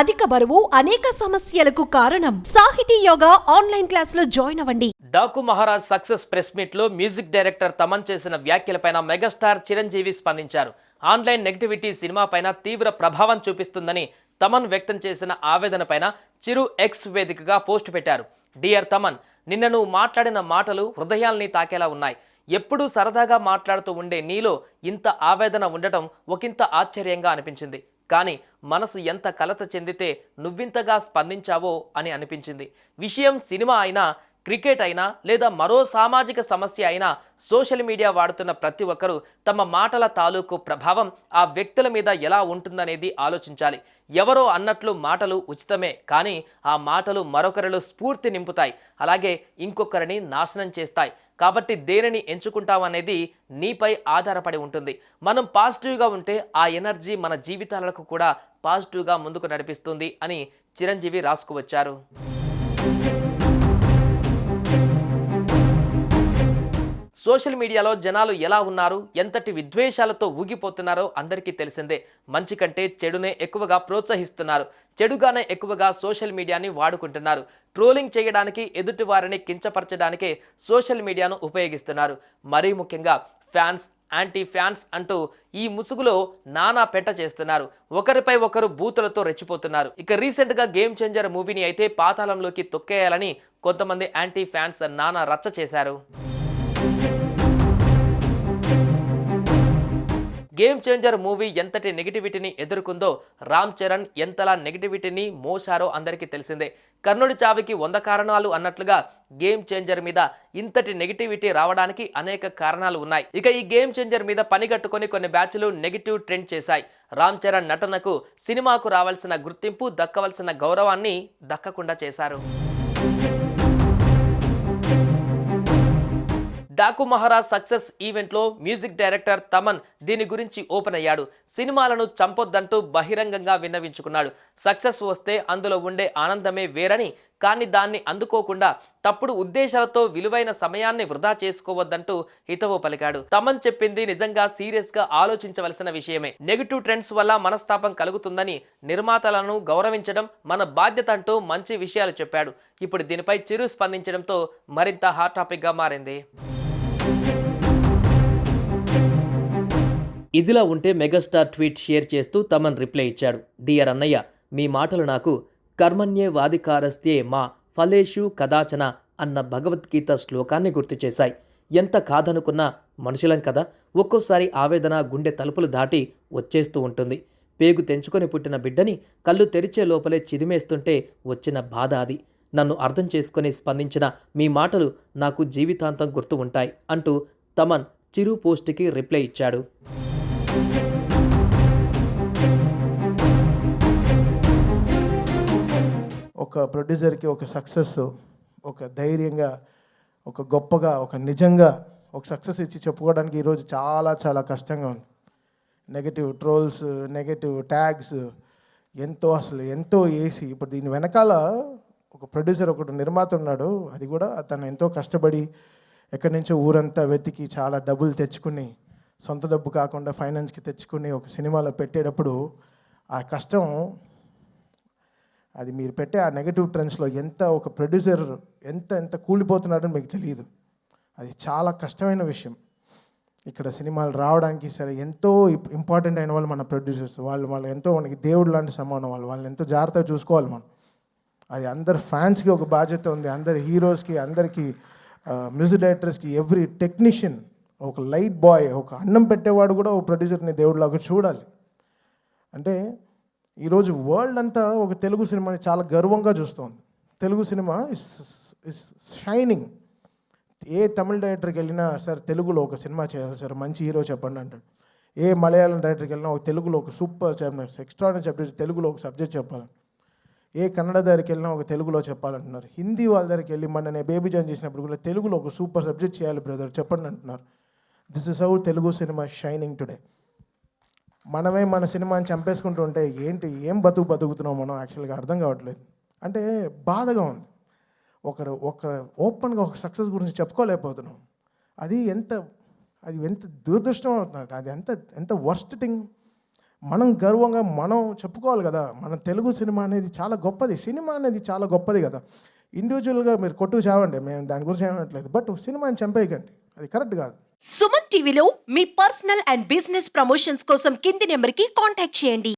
అధిక బరువు అనేక సమస్యలకు కారణం. సాహితీ యోగా ఆన్లైన్ క్లాసులో జాయిన్ అవ్వండి. డాకు మహారాజ్ సక్సెస్ ప్రెస్ మీట్లో మ్యూజిక్ డైరెక్టర్ తమన్ చేసిన వ్యాఖ్యలపైన మెగాస్టార్ చిరంజీవి స్పందించారు. ఆన్లైన్ నెగిటివిటీ సినిమాపైన తీవ్ర ప్రభావం చూపిస్తుందని తమన్ వ్యక్తం చేసిన ఆవేదనపైన చిరు ఎక్స్ వేదికగా పోస్ట్ పెట్టారు. డియర్ తమన్ నిన్న నువ్వు మాట్లాడిన మాటలు హృదయాల్ని తాకేలా ఉన్నాయి. ఎప్పుడూ సరదాగా మాట్లాడుతూ ఉండే నీలో ఇంత ఆవేదన ఉండటం ఒకంత ఆశ్చర్యంగా అనిపించింది. కానీ మనసు ఎంత కలత చెందితే నువ్వింతగా స్పందించావో అని అనిపించింది. విషయం సినిమా అయినా క్రికెట్ అయినా లేదా మరో సామాజిక సమస్య అయినా సోషల్ మీడియా వాడుతున్న ప్రతి ఒక్కరూ తమ మాటల తాలూకు ప్రభావం ఆ వ్యక్తుల మీద ఎలా ఉంటుందనేది ఆలోచించాలి. ఎవరో అన్నట్లు మాటలు ఉచితమే కానీ ఆ మాటలు మరొకరిలో స్ఫూర్తి నింపుతాయి. అలాగే ఇంకొకరిని నాశనం చేస్తాయి. కాబట్టి దేనిని ఎంచుకుంటామనేది నీపై ఆధారపడి ఉంటుంది. మనం పాజిటివ్గా ఉంటే ఆ ఎనర్జీ మన జీవితాలకు కూడా పాజిటివ్గా ముందుకు నడిపిస్తుంది అని చిరంజీవి రాసుకువచ్చారు. సోషల్ మీడియాలో జనాలు ఎలా ఉన్నారు ఎంతటి విద్వేషాలతో ఊగిపోతున్నారో అందరికీ తెలిసిందే. మంచి కంటే చెడునే ఎక్కువగా ప్రోత్సహిస్తున్నారు. చెడుగానే ఎక్కువగా సోషల్ మీడియాని వాడుకుంటున్నారు. ట్రోలింగ్ చేయడానికి ఎదుటి వారిని కించపరచడానికే సోషల్ మీడియాను ఉపయోగిస్తున్నారు. మరీ ముఖ్యంగా ఫ్యాన్స్ యాంటీ ఫ్యాన్స్ అంటూ ఈ ముసుగులో నానా పెంట చేస్తున్నారు. ఒకరిపై ఒకరు బూతులతో రెచ్చిపోతున్నారు. ఇక రీసెంట్గా గేమ్ చేంజర్ మూవీని అయితే పాతాళంలోకి తొక్కేయాలని కొంతమంది యాంటీ ఫ్యాన్స్ నానా రచ్చ చేశారు. గేమ్ చేంజర్ మూవీ ఎంతటి నెగిటివిటీని ఎదుర్కొందో రామ్ చరణ్ ఎంతలా నెగిటివిటీని మోసారో అందరికీ తెలిసిందే. కర్ణుడి చావికి వంద కారణాలు అన్నట్లుగా గేమ్ చేంజర్ మీద ఇంతటి నెగిటివిటీ రావడానికి అనేక కారణాలు ఉన్నాయి. ఇక ఈ గేమ్ చేంజర్ మీద పనిగట్టుకొని కొన్ని బ్యాచ్లు నెగిటివ్ ట్రెండ్ చేశాయి. రామ్ చరణ్ నటనకు సినిమాకు రావాల్సిన గుర్తింపు దక్కవలసిన గౌరవాన్ని దక్కకుండా చేశారు. డాకు మహారాజ్ సక్సెస్ ఈవెంట్లో మ్యూజిక్ డైరెక్టర్ తమన్ దీని గురించి ఓపెన్ అయ్యాడు. సినిమాలను చంపొద్దంటూ బహిరంగంగా విన్నవించుకున్నాడు. సక్సెస్ వస్తే అందులో ఉండే ఆనందమే వేరని కానీ దాన్ని అందుకోకుండా తప్పుడు ఉద్దేశాలతో విలువైన సమయాన్ని వృధా చేసుకోవద్దంటూ హితవు పలికాడు. తమన్ చెప్పింది నిజంగా సీరియస్గా ఆలోచించవలసిన విషయమే. నెగిటివ్ ట్రెండ్స్ వల్ల మనస్తాపం కలుగుతుందని నిర్మాతలను గౌరవించడం మన బాధ్యత అంటూ మంచి విషయాలు చెప్పాడు. ఇప్పుడు దీనిపై చిరు స్పందించడంతో మరింత హాట్ టాపిక్గా మారింది. ఇదిలా ఉంటే మెగాస్టార్ ట్వీట్ షేర్ చేస్తూ తమన్ రిప్లై ఇచ్చాడు. డియర్ అన్నయ్య మీ మాటలు నాకు కర్మణ్యే వాదికారస్తే మా ఫలేషు కదాచన అన్న భగవద్గీత శ్లోకాన్ని గుర్తు చేశాయి. ఎంత కాదనుకున్నా మనుషులం కదా ఒక్కోసారి ఆవేదన గుండె తలుపులు దాటి వచ్చేస్తూ ఉంటుంది. పేగు తెంచుకొని పుట్టిన బిడ్డని కళ్ళు తెరిచే లోపలే చిదిమేస్తుంటే వచ్చిన బాధ అది. నన్ను అర్థం చేసుకుని స్పందించిన మీ మాటలు నాకు జీవితాంతం గుర్తు ఉంటాయి అంటూ తమన్ చిరు పోస్ట్కి రిప్లై ఇచ్చాడు. ఒక ప్రొడ్యూసర్కి ఒక సక్సెస్ ఒక ధైర్యంగా ఒక గొప్పగా ఒక నిజంగా ఒక సక్సెస్ ఇచ్చి చెప్పుకోవడానికి ఈరోజు చాలా చాలా కష్టంగా ఉంది. నెగటివ్ ట్రోల్స్ నెగటివ్ ట్యాగ్స్ ఎంతో అసలు ఎంతో వేసి ఇప్పుడు దీని వెనకాల ఒక ప్రొడ్యూసర్ ఒకటి నిర్మాత ఉన్నాడు. అది కూడా తను ఎంతో కష్టపడి ఎక్కడి నుంచో ఊరంతా వెతికి చాలా డబ్బులు తెచ్చుకుని సొంత డబ్బు కాకుండా ఫైనాన్స్కి తెచ్చుకుని ఒక సినిమాలో పెట్టేటప్పుడు ఆ కష్టం అది మీరు పెట్టే ఆ నెగటివ్ ట్రెండ్స్లో ఎంత ఒక ప్రొడ్యూసర్ ఎంత ఎంత కూలిపోతున్నాడో మీకు తెలియదు. అది చాలా కష్టమైన విషయం. ఇక్కడ సినిమాలు రావడానికి సరే ఎంతో ఇంపార్టెంట్ అయిన వాళ్ళు మన ప్రొడ్యూసర్స్ వాళ్ళు వాళ్ళు ఎంతో మనకి దేవుడు లాంటి సమానం. వాళ్ళు వాళ్ళని ఎంతో జాగ్రత్తగా చూసుకోవాలి మనం. అది అందరు ఫ్యాన్స్కి ఒక బాధ్యత ఉంది. అందరి హీరోస్కి అందరికీ మ్యూజిక్ డైరెక్టర్స్కి ఎవ్రీ టెక్నీషియన్ ఒక లైట్ బాయ్ ఒక అన్నం పెట్టేవాడు కూడా ఒక ప్రొడ్యూసర్ని దేవుడిలాగా చూడాలి. అంటే ఈరోజు వరల్డ్ అంతా ఒక తెలుగు సినిమాని చాలా గర్వంగా చూస్తోంది. Telugu cinema is is shining. ఏ తమిళ డైరెక్టర్కి వెళ్ళినా సార్ తెలుగులో ఒక సినిమా చేయాలి సార్ మంచి హీరో చెప్పండి అంటాడు. ఏ మలయాళం డైరెక్టర్కి వెళ్ళినా ఒక తెలుగులో ఒక సూపర్ చెప్పినారు ఎక్స్ట్రా సబ్జెక్ట్ తెలుగులో ఒక సబ్జెక్ట్ చెప్పాలి. ఏ కన్నడ దగ్గరికి వెళ్ళినా ఒక తెలుగులో చెప్పాలంటున్నారు. హిందీ వాళ్ళ దగ్గరికి వెళ్ళి మన నేను బేబీ జాయిన్ చేసినప్పుడు కూడా తెలుగులో ఒక సూపర్ సబ్జెక్ట్ చేయాలి బ్రదర్ చెప్పండి అంటున్నారు. This is how Telugu cinema shining today మనమే మన సినిమాని చంపేసుకుంటూ ఉంటే ఏంటి ఏం బతుకు బతుకుతున్నాం మనం? యాక్చువల్గా అర్థం కావట్లేదు. అంటే బాధగా ఉంది. ఒకరు ఒక ఓపెన్గా ఒక సక్సెస్ గురించి చెప్పుకోలేకపోతున్నాం. అది ఎంత అది ఎంత దురదృష్టం అవుతుంది. అది ఎంత ఎంత వర్స్ట్ థింగ్ మనం గర్వంగా మనం చెప్పుకోవాలి కదా మన తెలుగు సినిమా అనేది చాలా గొప్పది సినిమా అనేది చాలా గొప్పది కదా. ఇండివిజువల్గా మీరు కొట్టు చావండి మేము దాని గురించి ఏమనట్లేదు బట్ సినిమాని చంపేయకండి అది కరెక్ట్ కాదు. సుమన్ టీవీలో మీ పర్సనల్ అండ్ బిజినెస్ ప్రమోషన్స్ కోసం కింది నెంబర్కి కాంటాక్ట్ చేయండి.